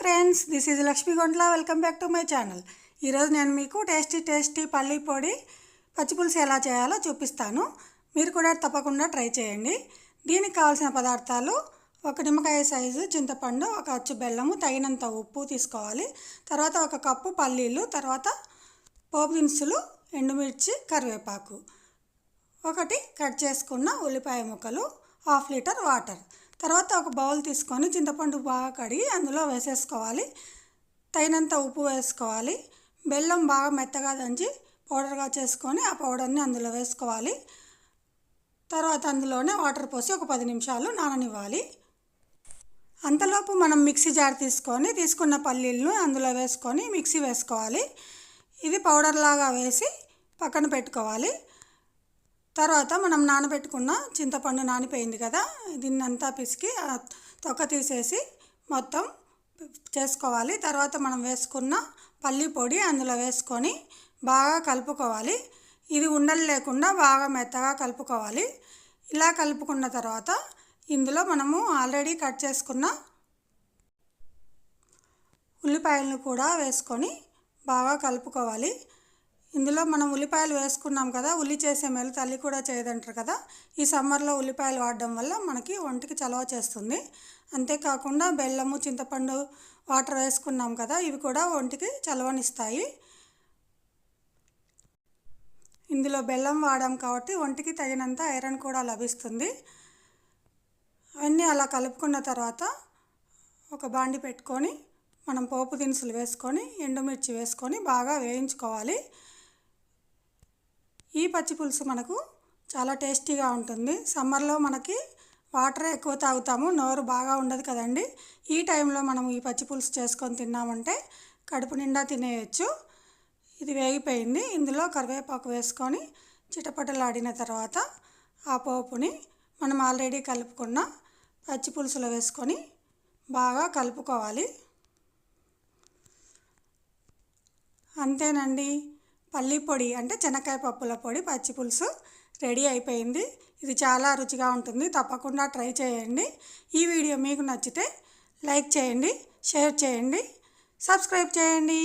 Friends this is Lakshmi Gontla. Welcome back to my channel ఈరోజు నేను మీకు tasty tasty పల్లీ పొడి పచ్చిపులుసు ఎలా చేయాలో చూపిస్తాను. మీరు కూడా తప్పకుండా ట్రై చేయండి. దీనికి కావాల్సిన పదార్థాలు ఒక నిమ్మకాయ సైజు చింతపండు ఒక అచ్చు బెల్లము తగినంత ఉప్పు తీసుకోవాలి. తర్వాత ఒక కప్పు పల్లీలు తర్వాత పోపు దినుసులు ఎండుమిర్చి కరివేపాకు. ఒకటి కట్ చేసుకున్న ఉల్లిపాయ ముక్కలు హాఫ్ లీటర్ వాటర్. తర్వాత ఒక బౌల్ తీసుకొని చింతపండు బాగా కడిగి అందులో వేసేసుకోవాలి. తగినంత ఉప్పు వేసుకోవాలి. బెల్లం బాగా మెత్తగా దంచి పౌడర్గా చేసుకొని ఆ పౌడర్ని అందులో వేసుకోవాలి. తర్వాత అందులోనే వాటర్ పోసి ఒక పది నిమిషాలు నాననివ్వాలి. అంతలోపు మనం మిక్సీ జార్ తీసుకొని తీసుకున్న పల్లీలను అందులో వేసుకొని మిక్సీ వేసుకోవాలి. ఇది పౌడర్ లాగా వేసి పక్కన పెట్టుకోవాలి. తర్వాత మనం నానబెట్టుకున్న చింతపండు నానిపోయింది కదా దీన్ని అంతా పిసికి తొక్క తీసేసి మొత్తం చేసుకోవాలి. తర్వాత మనం వేసుకున్న పల్లి పొడి అందులో వేసుకొని బాగా కలుపుకోవాలి. ఇది ఉండలు లేకుండా బాగా మెత్తగా కలుపుకోవాలి. ఇలా కలుపుకున్న తర్వాత ఇందులో మనము ఆల్రెడీ కట్ చేసుకున్న ఉల్లిపాయలను కూడా వేసుకొని బాగా కలుపుకోవాలి. ఇందులో మనం ఉల్లిపాయలు వేసుకున్నాం కదా ఉల్లి చేసే మేలు తల్లి కూడా చేయదంటారు కదా. ఈ సమ్మర్లో ఉల్లిపాయలు వాడడం వల్ల మనకి ఒంటికి చలవ చేస్తుంది. అంతేకాకుండా బెల్లము చింతపండు వాటర్ వేసుకున్నాం కదా ఇవి కూడా ఒంటికి చలవనిస్తాయి. ఇందులో బెల్లం వాడాం కాబట్టి ఒంటికి తగినంత ఐరన్ కూడా లభిస్తుంది. అవన్నీ అలా కలుపుకున్న తర్వాత ఒక బాండి పెట్టుకొని మనం పోపు దినుసులు వేసుకొని ఎండుమిర్చి వేసుకొని బాగా వేయించుకోవాలి. ఈ పచ్చి పులుసు మనకు చాలా టేస్టీగా ఉంటుంది. సమ్మర్లో మనకి వాటర్ ఎక్కువ తాగుతాము. నోరు బాగా ఉండదు కదండి. ఈ టైంలో మనం ఈ పచ్చి పులుసు చేసుకొని తిన్నామంటే కడుపు నిండా తినేయచ్చు. ఇది వేగిపోయింది. ఇందులో కరివేపాకు వేసుకొని చిటపటలాడిన తర్వాత ఆ పోపుని మనం ఆల్రెడీ కలుపుకున్న పచ్చి పులుసులో వేసుకొని బాగా కలుపుకోవాలి. అంతేనండి. పల్లి పొడి అంటే చెనక్కాయ పప్పుల పొడి పచ్చి పులుసు రెడీ అయిపోయింది. ఇది చాలా రుచిగా ఉంటుంది. తప్పకుండా ట్రై చేయండి. ఈ వీడియో మీకు నచ్చితే లైక్ చేయండి షేర్ చేయండి సబ్స్క్రైబ్ చేయండి.